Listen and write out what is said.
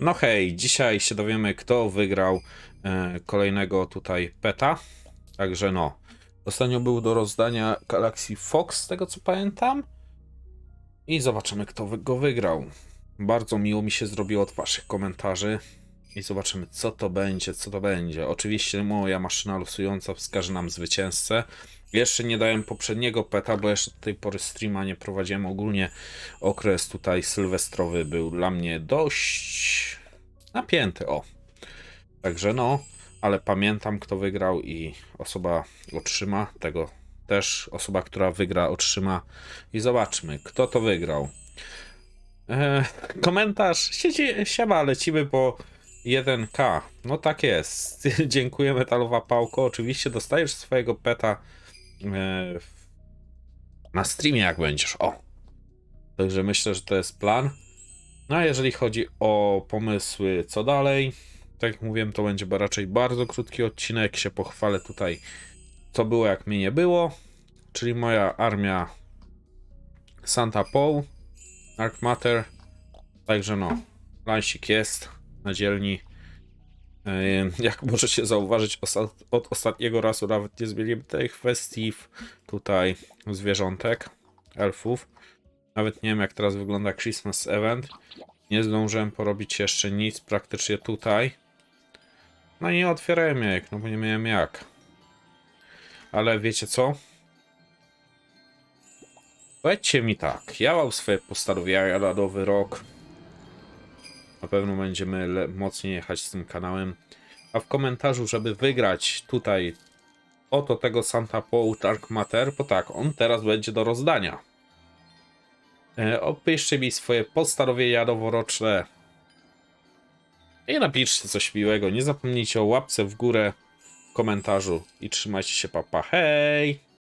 No hej, dzisiaj się dowiemy, kto wygrał e, kolejnego tutaj peta. Także no. Ostatnio był do rozdania Galaxy Fox, z tego co pamiętam. I zobaczymy, kto go wygrał. Bardzo miło mi się zrobiło od Waszych komentarzy. I zobaczymy, co to będzie, co to będzie. Oczywiście moja maszyna losująca wskaże nam zwycięzcę. Jeszcze nie dałem poprzedniego peta, bo jeszcze do tej pory streama nie prowadziłem. Ogólnie okres tutaj sylwestrowy był dla mnie dość napięty, o. Także no, ale pamiętam kto wygrał i osoba otrzyma tego też. Osoba, która wygra, otrzyma i zobaczmy, kto to wygrał. E, komentarz, siedzi, siema, lecimy po 1K. No tak jest. Dziękuję Metalowa Pałko. Oczywiście dostajesz swojego peta e, na streamie jak będziesz. O. Także myślę, że to jest plan. No a jeżeli chodzi o pomysły co dalej, tak jak mówiłem, to będzie raczej bardzo krótki odcinek. Się pochwalę tutaj, co było, jak mnie nie było. Czyli moja armia Santa Paul, Dark Matter. Także no, lansik jest na dzielni. Ym, Jak możecie zauważyć, od ostatniego razu nawet nie zmieniłem tej kwestii tutaj zwierzątek, elfów. Nawet nie wiem, jak teraz wygląda Christmas Event. Nie zdążyłem porobić jeszcze nic praktycznie tutaj. No i nie otwierałem jajek, no bo nie miałem jak. Ale wiecie co? Powiedzcie mi tak, ja mam swoje postanowienia na nowy rok. Na pewno będziemy mocniej jechać z tym kanałem. A w komentarzu, żeby wygrać tutaj oto tego Santa Paul Dark Matter, bo tak, on teraz będzie do rozdania. E, Opiszcie mi swoje postanowienia noworoczne. I napiszcie coś miłego. Nie zapomnijcie o łapce w górę, komentarzu i trzymajcie się papa. Hej!